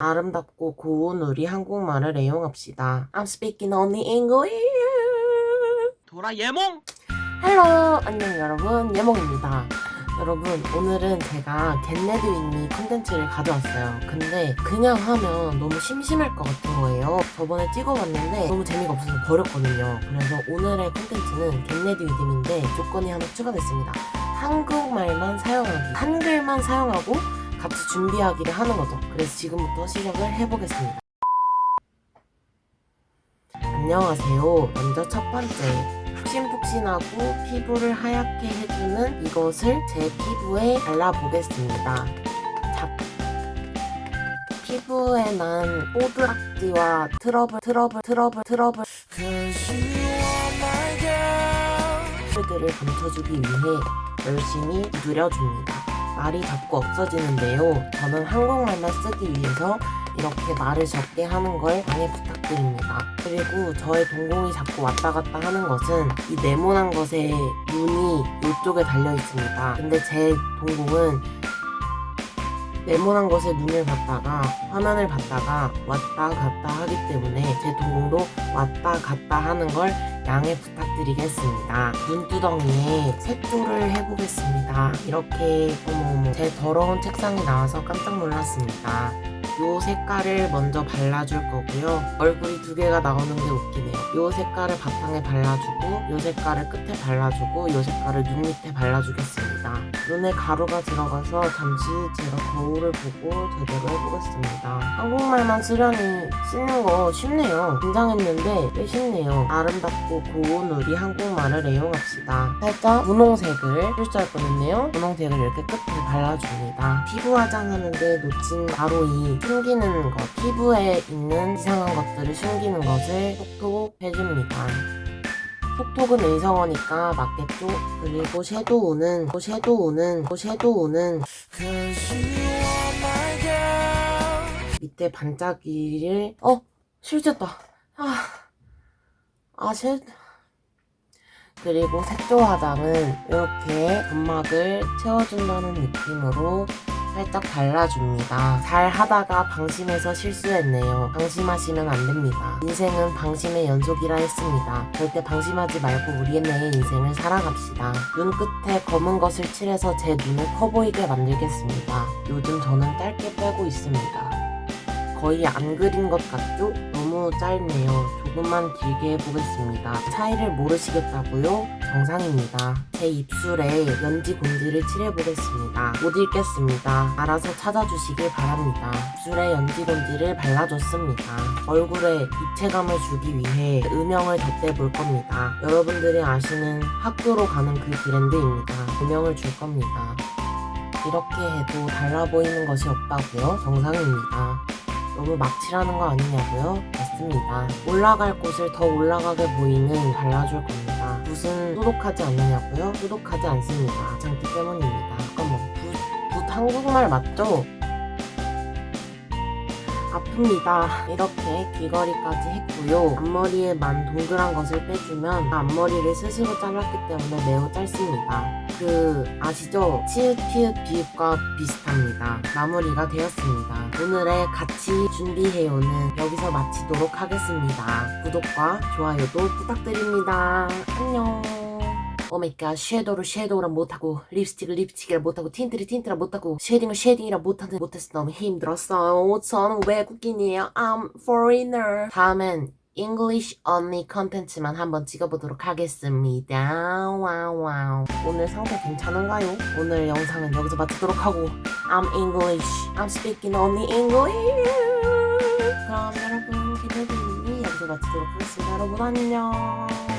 아름답고 고운 우리 한국말을 애용합시다. I'm speaking only English. 도라 예몽 헬로 안녕 여러분 예몽입니다. 여러분 오늘은 제가 겟레드 윈미 컨텐츠를 가져왔어요. 근데 그냥 하면 너무 심심할 것 같은 거예요. 저번에 찍어봤는데 너무 재미가 없어서 버렸거든요. 그래서 오늘의 컨텐츠는 겟레드 위즘인데 조건이 하나 추가됐습니다. 한국말만 사용하기, 한글만 사용하고 같이 준비하기를 하는 거죠. 그래서 지금부터 시작을 해보겠습니다. 안녕하세요. 먼저 첫 번째. 푹신푹신하고 피부를 하얗게 해주는 이것을 제 피부에 발라보겠습니다. 자, 피부에 난 뽀드락지와 트러블, 트러블, 트러블, 트러블 들을 감춰주기 위해 열심히 두드려줍니다. 말이 자꾸 없어지는데요. 저는 한국말만 쓰기 위해서 이렇게 말을 적게 하는 걸 양해 부탁드립니다. 그리고 저의 동공이 자꾸 왔다 갔다 하는 것은 이 네모난 것에 눈이 이쪽에 달려 있습니다. 근데 제 동공은 네모난 것에 눈을 봤다가 화면을 봤다가 왔다 갔다 하기 때문에 제 동공도 왔다 갔다 하는 걸 양해 부탁드리겠습니다. 눈두덩이에 색조를 해보겠습니다. 이렇게 어머어머 제 더러운 책상이 나와서 깜짝 놀랐습니다. 요 색깔을 먼저 발라줄 거고요. 얼굴이 두 개가 나오는 게 웃기네요. 요 색깔을 바탕에 발라주고, 요 색깔을 끝에 발라주고, 요 색깔을 눈 밑에 발라주겠습니다. 눈에 가루가 들어가서 잠시 제가 거울을 보고 제대로 해보겠습니다. 한국말만 쓰려니 쓰는 거 쉽네요. 긴장했는데 꽤 쉽네요. 아름답고 고운 우리 한국말을 애용합시다. 살짝 분홍색을 실수할 뻔했네요. 분홍색을 이렇게 끝에 발라줍니다. 피부 화장하는데 놓친 바로 이 숨기는 것, 피부에 있는 이상한 것들을 숨기는 것을 톡톡 해줍니다. 톡톡은 의성어니까 맞겠죠? 그리고 섀도우는, 또 섀도우는, 또 섀도우는 밑에 반짝이를, 어! 실수했다. 아, 아, 실, 그리고 색조 화장은 이렇게 점막을 채워준다는 느낌으로 살짝 발라줍니다. 잘 하다가 방심해서 실수했네요. 방심하시면 안 됩니다. 인생은 방심의 연속이라 했습니다. 절대 방심하지 말고 우리의 내 인생을 살아갑시다. 눈 끝에 검은 것을 칠해서 제 눈을 커 보이게 만들겠습니다. 요즘 저는 짧게 빼고 있습니다. 거의 안 그린 것 같죠? 너무 짧네요. 조금만 길게 해보겠습니다. 차이를 모르시겠다고요? 정상입니다. 제 입술에 연지 곤지를 칠해보겠습니다. 못 읽겠습니다. 알아서 찾아주시길 바랍니다. 입술에 연지 곤지를 발라줬습니다. 얼굴에 입체감을 주기 위해 음영을 덧대볼 겁니다. 여러분들이 아시는 학교로 가는 그 브랜드입니다. 음영을 줄 겁니다. 이렇게 해도 달라 보이는 것이 없다고요? 정상입니다. 너무 막 칠하는 거 아니냐고요? 맞습니다. 올라갈 곳을 더 올라가게 보이는 발라줄 겁니다. 붓은 소독하지 않느냐고요? 소독하지 않습니다. 장기 때문입니다. 잠깐만, 붓, 붓 한국말 맞죠? 아픕니다. 이렇게 귀걸이까지 했고요. 앞머리에만 동그란 것을 빼주면 앞머리를 스스로 잘랐기 때문에 매우 짧습니다. 그 아시죠? 치읓 피읓 비읍과 비슷합니다. 마무리가 되었습니다. 오늘의 같이 준비해요는 여기서 마치도록 하겠습니다. 구독과 좋아요도 부탁드립니다. 안녕. 오마이갓 섀도우를 섀도우라 못하고 립스틱을 립스틱이라 못하고 틴트를 틴트라 못하고 쉐딩을 쉐딩이라 못하는 못해서 너무 힘들었어요. 저는 외국인이에요. I'm foreigner. 다음엔 English only 컨텐츠만 한번 찍어보도록 하겠습니다. 와우 와우. 오늘 상태 괜찮은가요? 오늘 영상은 여기서 마치도록 하고 I'm English. I'm speaking only English. 그럼 여러분 기대되니 여기서 마치도록 하겠습니다. 여러분 안녕.